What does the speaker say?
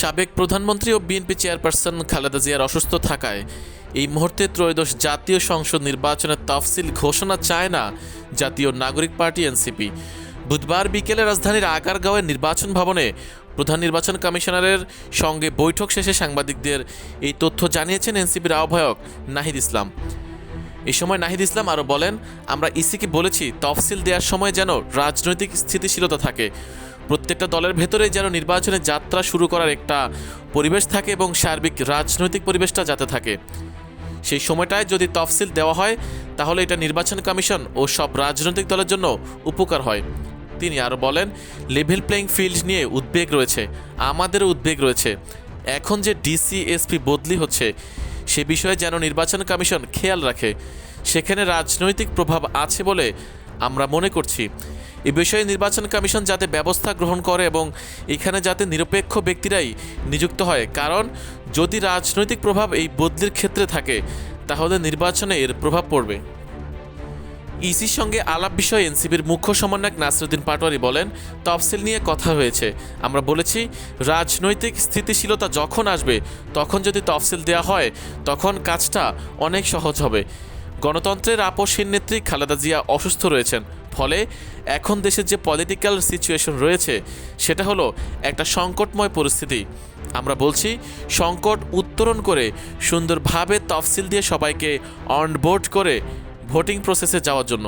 সাবেক প্রধানমন্ত্রী ও BNP chairperson Khaleda জিয়ার অসুস্থ থাকায় এই মুহূর্তে ত্রয়োদশ জাতীয় সংসদ নির্বাচনের তফসিল ঘোষণা চায় না জাতীয় নাগরিক পার্টি এনসিপি। বুধবার বিকেলে রাজধানীর আগারগাঁওয়ের নির্বাচন ভবনে প্রধান নির্বাচন কমিশনারের সঙ্গে বৈঠক শেষে সাংবাদিকদের এই তথ্য জানিয়েছেন এনসিপির আহ্বায়ক নাহিদ ইসলাম। এই সময় নাহিদ ইসলাম আরও বলেন, আমরা ইসিকে বলেছি তফসিল দেওয়ার সময় যেন রাজনৈতিক স্থিতিশীলতা থাকে। প্রত্যেকটা দলের ভেতরে যেন নির্বাচনে যাত্রা শুরু করার একটা পরিবেশ থাকে এবং সার্বিক রাজনৈতিক পরিবেশটা যাতে থাকে। সেই সময়টায় যদি তফসিল দেওয়া হয়, তাহলে এটা নির্বাচন কমিশন ও সব রাজনৈতিক দলের জন্য উপকার হয়। তিনি আরও বলেন, লেভেল প্লেইং ফিল্ড নিয়ে উদ্বেগ রয়েছে, আমাদেরও উদ্বেগ রয়েছে। এখন যে ডিসি এসপি বদলি হচ্ছে সে বিষয়ে যেন নির্বাচন কমিশন খেয়াল রাখে। সেখানে রাজনৈতিক প্রভাব আছে বলে আমরা মনে করছি। এ বিষয়ে নির্বাচন কমিশন যাতে ব্যবস্থা গ্রহণ করে এবং এখানে যাতে নিরপেক্ষ ব্যক্তিরাই নিযুক্ত হয়। কারণ, যদি রাজনৈতিক প্রভাব এই বদলির ক্ষেত্রে থাকে, তাহলে নির্বাচনে এর প্রভাব পড়বে। ইসির সঙ্গে আলাপ বিষয়ে এনসিপির মুখ্য সমন্বয়ক নাসরুদ্দিন পাটোয়ারি বলেন, তফসিল নিয়ে কথা হয়েছে। আমরা বলেছি, রাজনৈতিক স্থিতিশীলতা যখন আসবে, তখন যদি তফসিল দেওয়া হয়, তখন কাজটা অনেক সহজ হবে। গণতন্ত্রের আপসহীন নেত্রী খালেদা জিয়া অসুস্থ রয়েছেন। ফলে এখন দেশের যে পলিটিক্যাল সিচুয়েশন রয়েছে, সেটা হলো একটা সংকটময় পরিস্থিতি। আমরা বলছি, সংকট উত্তরণ করে সুন্দরভাবে তফসিল দিয়ে সবাইকে অনবোর্ড করে ভোটিং প্রসেসে যাওয়ার জন্য।